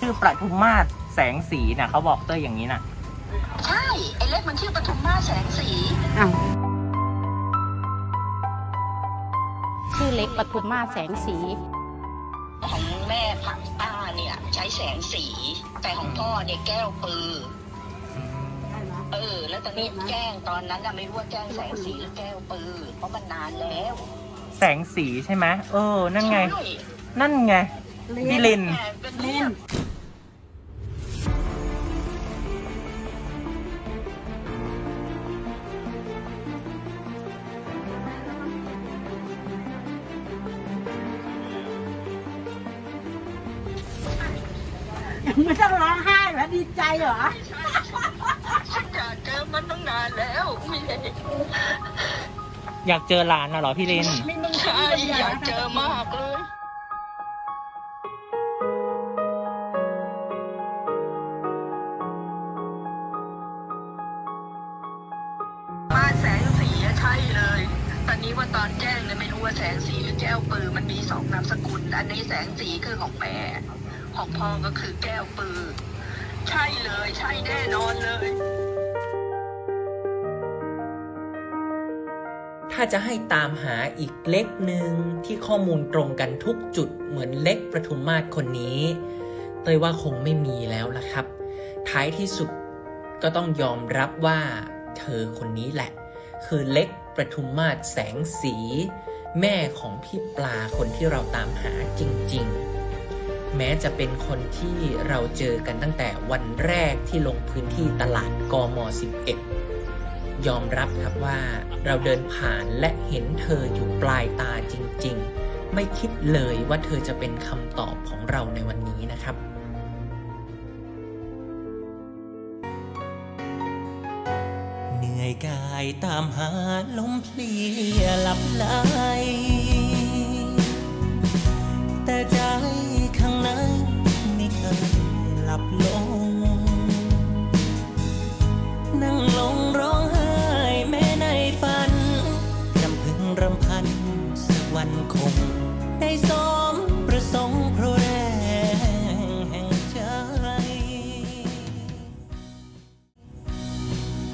ชื่อประทุมมาศแสงสีนะเขาบอกเต้ยอย่างนี้นะใช่ ไอ้เล็กมันชื่อปทุมมาศแสงสี อ้าวชื่อเล็กปทุมมาศแสงสี ของแม่ผักป้าเนี่ย ใช้แสงสี แต่ของพ่อเนี่ยแก้วปือ เออ แล้วตอนนี้แจ้งตอนนั้นอะไม่รู้ว่าแจ้งแสงสีหรือแก้วปือ เพราะมันนานแล้วแสงสีใช่ไหมเออ นั่นไง ใช่นั่นไงพี่ลิน แต่เป็นเรื่อง ไม่ต้องร้องไห้เหรอดีใจเหรอฉันอยากเจอมันตั้งนานแล้วไม่ใช่อยากเจอหลานน่ะเหรอพี่ลินไม่ต้องใช่อยากเจอมากเลยมาแสงสีอะใช่เลย ตอนนี้ว่าตอนแจ้งเนี่ยไม่รู้ว่าแสงสีหรือแก้วปือมันมีสองนามสกุล อันนี้แสงสีคือของแม่ ของพ่อก็คือแก้วปือ ใช่เลย ใช่แน่นอนเลย ถ้าจะให้ตามหาอีกเล็กหนึ่งที่ข้อมูลตรงกันทุกจุดเหมือนเล็กประทุมมาศคนนี้ เตยว่าคงไม่มีแล้วล่ะครับ ท้ายที่สุดก็ต้องยอมรับว่าเธอคนนี้แหละ คือเล็กประทุมมาศแสงสี แม่ของพี่ปลาคนที่เราตามหาจริง ๆ แม้จะเป็นคนที่เราเจอกันตั้งแต่วันแรกที่ลงพื้นที่ตลาดกม 11 ยอมรับครับว่าเราเดินผ่านและเห็นเธออยู่ปลายตาจริง ๆ ไม่คิดเลยว่าเธอจะเป็นคำตอบของเราในวันนี้นะครับเหนื่อยกายตามหาลมเพลียหลับไหล คง ได้สมประสงค์เพราะแรงแห่งใจ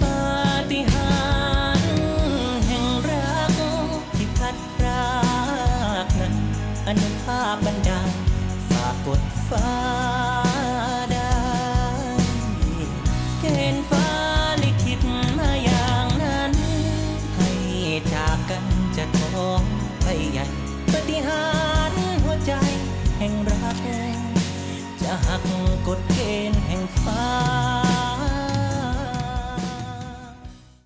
ปาฏิหาริย์แห่งรักที่พัดพรากนั้นอนุภาพบันดาลฝากกดฟ้า far